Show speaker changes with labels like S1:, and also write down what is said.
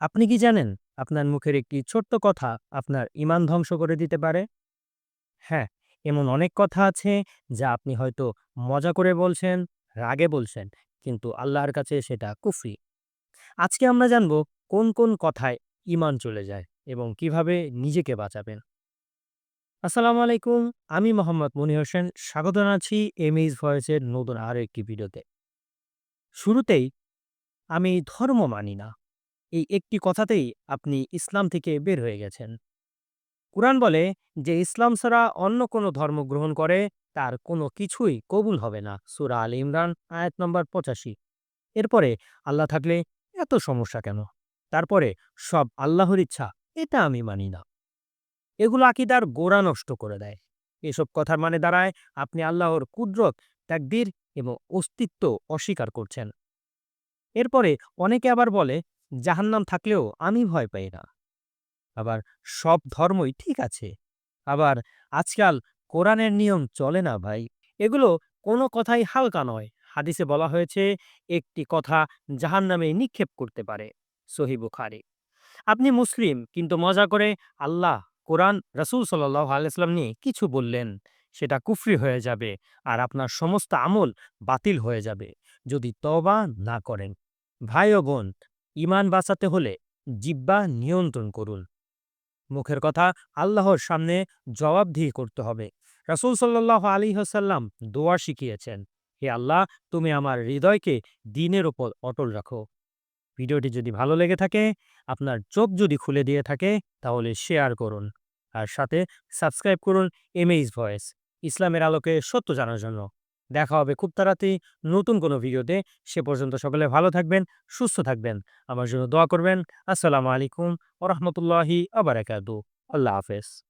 S1: আপনি কি জানেন আপনার মুখের একটি ছোট্ট কথা আপনার ঈমান ধ্বংস করে দিতে পারে? হ্যাঁ, এমন অনেক কথা আছে যা আপনি হয়তো মজা করে বলছেন, রাগে বলছেন, কিন্তু আল্লাহর কাছে সেটা কুফরি। আজকে আমরা জানব কোন কোন কথায় ঈমান চলে যায় এবং কীভাবে নিজেকে বাঁচাবেন। আসসালামু আলাইকুম, আমি মোহাম্মদ মনি হোসেন স্বাগত জানাচ্ছি এমএইজ ভয়েসের নতুন আরও একটি ভিডিওতে। শুরুতেই আমি ধর্ম মানি না। এই একটি কথাতেই আপনি ইসলাম থেকে বের হয়ে গেছেন। কুরআন বলে যে ইসলাম ছাড়া অন্য কোনো ধর্ম গ্রহণ করে তার কোনো কিছুই কবুল হবে না। সূরা আল ইমরান আয়াত নম্বর ৮৫ এরপরে আল্লাহ থাকলে এত সমস্যা কেন? তারপরে সব আল্লাহর ইচ্ছা এটা আমি মানি না। এগুলো আকিদার গোড়া নষ্ট করে দেয়। এসব কথার মানে দাঁড়ায় আপনি আল্লাহর কুদরত, তাকদীর এবং অস্তিত্ব অস্বীকার করছেন। এরপরে অনেকে আবার বলে জাহান্নাম থাকলেও আমি ভয় পাই না। আবার সব ধর্মই ঠিক আছে। আবার আজকাল কোরআনের নিয়ম চলে না ভাই। এগুলো কোনো কথাই হালকা নয়। হাদিসে বলা হয়েছে একটি কথা জাহান্নামে নিক্ষেপ করতে পারে। সহি বুখারী। আপনি মুসলিম কিন্তু মজা করে আল্লাহ, কোরআন, রাসূল আলাইহি নিয়ে কিছু বললেন। সেটা কুফরি হয়ে যাবে আর আপনার সমস্ত আমল বাতিল হয়ে যাবে যদি তবা না করেন। ভাই ও বোন, ঈমান বাঁচাতে হলে জিব্বা নিয়ন্ত্রণ করুন। মুখের কথা আল্লাহর সামনে জবাবদিহি করতে হবে। রাসূল সাল্লাল্লাহু আলাইহি ওয়াসাল্লাম দোয়া শিখিয়েছেন, হে আল্লাহ তুমি আমার হৃদয়কে দিনের ওপর অটল রাখো। ভিডিওটি যদি ভালো লেগে থাকে, আপনার চোখ যদি খুলে দিয়ে থাকে তাহলে শেয়ার করুন। আর সাথে সাবস্ক্রাইব করুন এমএইস ভয়েস ইসলামের আলোকে সত্য জানার জন্য। দেখা হবে খুব তাড়াতাড়ি নতুন কোনো ভিডিওতে। সে পর্যন্ত সকলে ভালো থাকবেন, সুস্থ থাকবেন। আমার জন্য দোয়া করবেন। আসসালামু আলাইকুম ওয়া আবার। আল্লাহ হাফেজ।